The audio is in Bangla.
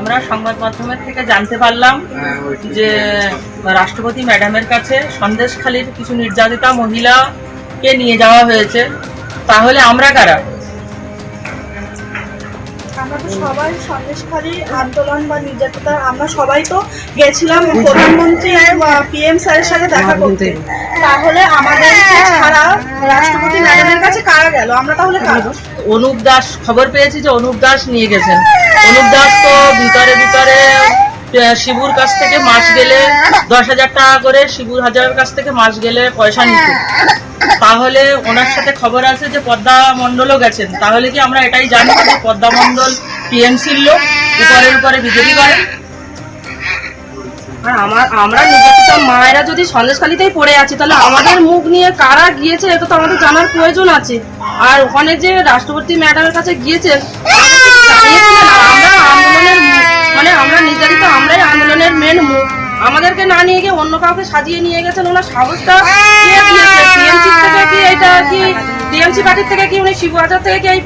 আমরা সংবাদ মাধ্যমের থেকে জানতে পারলাম যে রাষ্ট্রপতি ম্যাডামের কাছে সন্দেশখালীর কিছু নির্যাতিতা মহিলাকে নিয়ে যাওয়া হয়েছে। তাহলে আমরা কারা? আমরা তো সবাই সন্দেশখালী আন্দোলন বা নির্যাতন আমরা সবাই তো গেছিলাম প্রধানমন্ত্রী আর পিএম স্যারের সাথে দেখা করতে। তাহলে আমাদের ছাড়া রাষ্ট্রপতি ম্যাডামের কাছে কারা গেল? আমরা তাহলে কারা? অনুপ দাস খবর পেয়েছি যে অনুপ দাস নিয়ে গেছেন। অনুপ দাস তো ভিতরে ভিতরে শিবুর কাছ থেকে মাস গেলে দশ হাজার টাকা করে শিবুর হাজারের কাছ থেকে মাস গেলে পয়সা নিত। তাহলে ওনার সাথে খবর আছে যে পদ্মা মণ্ডলও গেছেন। তাহলে কি আমরা এটাই জানি যে পদ্মা মণ্ডল টিএমসির লোক উপরের উপরে বিজেপি করে? আর আমার, আমরা নির্যাতিত মায়েরা যদি সন্দেশখালিতেই পড়ে আছি, তাহলে আমাদের মুখ নিয়ে কারা গিয়েছে, এটা তো আমাদের জানার প্রয়োজন আছে। আর ওখানে যে রাষ্ট্রপতি ম্যাডামের কাছে গিয়েছেন আমরা আন্দোলনের মানে আমরা নির্যাতিত আমরাই আন্দোলনের মেন মুখ। আমাদেরকে না নিয়ে গিয়ে অন্য কাউকে সাজিয়ে নিয়ে গেছেন, ওনার সাহসটা কে কি এটা কি টিএমসি পার্টির থেকে কি উনি শিবু হাজার থেকে কি এই